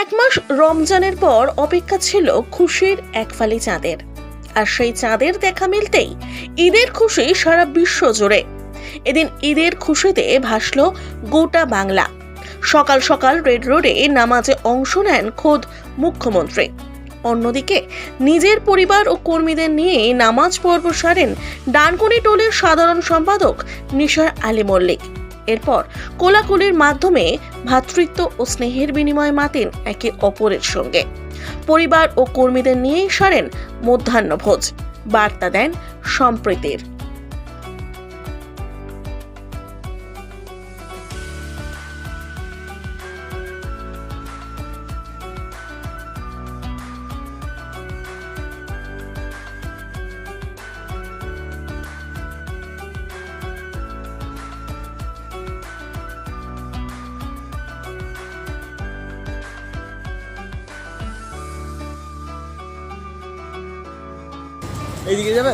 এক মাস রমজানের পর অপেক্ষা ছিল খুশির এক ফালি চাঁদের। আর সেই চাঁদের দেখা মিলতেই ঈদের খুশি সারা বিশ্ব জুড়ে। এদিন ঈদের খুশিতে ভাসল গোটা বাংলা। সকাল সকাল রেড রোডে নামাজে অংশ নেন খোদ মুখ্যমন্ত্রী। অন্যদিকে নিজের পরিবার ও কর্মীদের নিয়ে নামাজ পর্ব সারেন ডানকুনি টোলের সাধারণ সম্পাদক নিশার আলী মল্লিক। এরপর কোলাকুলির মাধ্যমে ভ্রাতৃত্ব ও স্নেহের বিনিময়ে মাতেন একে অপরের সঙ্গে। পরিবার ও কর্মীদের নিয়েই সারেন মধ্যাহ্নভোজ। বার্তা দেন সম্প্রীতির। এইদিকে যাবে?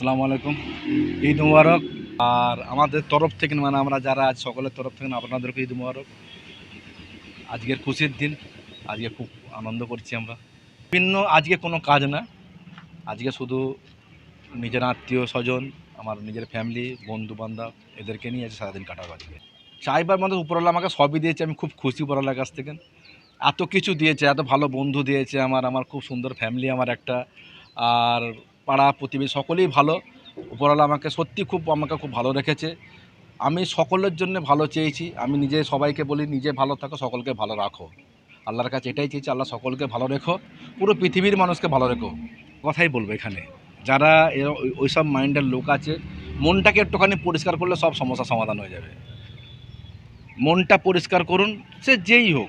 আসসালামু আলাইকুম ঈদ মুবারক আর আমাদের তরফ থেকে মানে আমরা যারা আজ সকলের তরফ থেকে আপনাদেরকে ঈদ মুবারক। আজকের খুশির দিন, আজকে খুব আনন্দ করছি আমরা। বিভিন্ন, আজকে কোনো কাজ না। আজকে শুধু নিজের আত্মীয় স্বজন, আমার নিজের ফ্যামিলি বন্ধু বান্ধব এদেরকে নিয়ে আজ সারাদিন কাটাবো আজকে। চাইবার মধ্যে উপরওয়ালা আমাকে সবই দিয়েছে, আমি খুব খুশি উপরওয়ালার কাছ থেকে। এত কিছু দিয়েছে, এত ভালো বন্ধু দিয়েছে আমার আমার খুব সুন্দর ফ্যামিলি আমার একটা। আর পাড়া প্রতিবেশী সকলেই ভালো। উপরওয়ালা আমাকে সত্যি খুব, আমাকে খুব ভালো রেখেছে। আমি সকলের জন্য ভালো চেয়েছি। আমি নিজে সবাইকে বলি, নিজে ভালো থাকো, সকলকে ভালো রাখো। আল্লাহর কাছে এটাই চেয়েছি, আল্লাহ সকলকে ভালো রেখো, পুরো পৃথিবীর মানুষকে ভালো রেখো। কথাই বলব এখানে। যারা ওই- ওইসব মাইন্ডের লোক আছে, মনটাকে একটুখানি পরিষ্কার করলে সব সমস্যা সমাধান হয়ে যাবে। মনটা পরিষ্কার করুন, সে যেই হোক।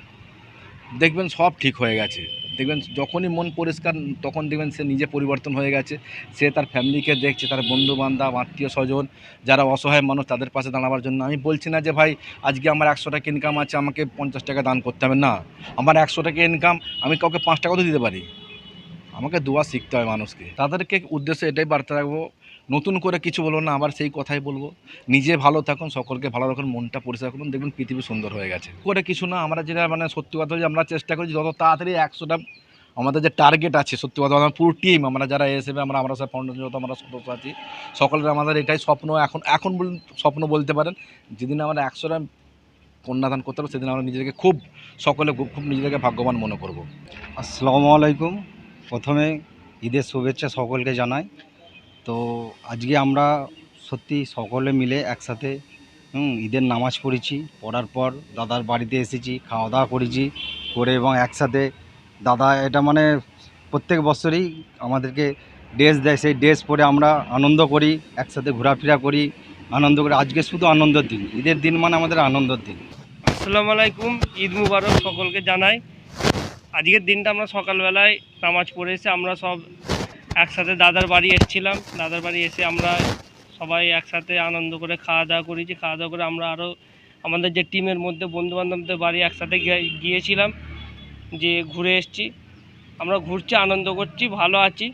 দেখবেন সব ঠিক হয়ে গেছে। দেখবেন যখনই মন পরিষ্কার, তখন দেখবেন সে নিজে পরিবর্তন হয়ে গেছে। সে তার ফ্যামিলিকে দেখছে, তার বন্ধু বান্ধব আত্মীয় স্বজন, যারা অসহায় মানুষ তাদের পাশে দাঁড়াবার জন্য। আমি বলছি না যে, ভাই, আজকে আমার একশো টাকা ইনকাম আছে, আমাকে পঞ্চাশ টাকা দান করতে হবে। না, আমার একশো টাকা ইনকাম আমি কাউকে পাঁচ টাকাও তো দিতে পারি। আমাকে দোয়া শিখতে হয় মানুষকে। তাদেরকে উদ্দেশ্যে এটাই বার্তা রাখব নতুন করে কিছু বলব না, আবার সেই কথাই বলব। নিজে ভালো থাকুন, সকলকে ভালো রাখুন, মনটা পরিষ্কার করুন, দেখবেন পৃথিবী সুন্দর হয়ে গেছে। করে কিছু না, আমরা যেটা মানে সত্যি কথা যে আমরা চেষ্টা করি যত তাড়াতাড়ি একশোটা আমাদের যে টার্গেট আছে, সত্যি কথা আমরা পুরো টিম আমরা যারা এসেবে আমরা আমরা সব ফাউন্ডেশন যত আমরা সদস্য আছি, সকলের আমাদের এটাই স্বপ্ন। এখন এখন স্বপ্ন বলতে পারেন, যেদিন আমরা একশোটা কন্যাদান করতে পারব, সেদিন আমরা নিজেদেরকে খুব, সকলে খুব নিজেদেরকে ভাগ্যবান মনে করব। আসসালামু আলাইকুম। প্রথমে ঈদের শুভেচ্ছা সকলকে জানাই। তো আজকে আমরা সত্যি সকলে মিলে একসাথে, হুম, ঈদের নামাজ পড়েছি। পড়ার পর দাদার বাড়িতে এসেছি, খাওয়া দাওয়া করেছি, করে এবং একসাথে দাদা এটা মানে প্রত্যেক বছরই আমাদেরকে ড্রেস দেয়। সেই ড্রেস পরে আমরা আনন্দ করি, একসাথে ঘোরাফেরা করি, আনন্দ করি। আজকে শুধু আনন্দের দিন, ঈদের দিন মানে আমাদের আনন্দের দিন। আসসালামু আলাইকুম, ঈদ মুবারক সকলকে জানাই। আজকের দিনটা আমরা সকালবেলায় নামাজ পড়ে এসে আমরা সব একসাথে দাদার বাড়ি এসেছিলাম। দাদার বাড়ি এসে আমরা সবাই একসাথে আনন্দ করে খাওয়া দাওয়া করেছি। খাওয়া দাওয়া করে আমরা আরও আমাদের যে টিমের মধ্যে বন্ধুবান্ধবদের বাড়ি একসাথে গিয়ে- গিয়েছিলাম। যে ঘুরে এসেছি। আমরা ঘুরছি, আনন্দ করছি, ভালো আছি।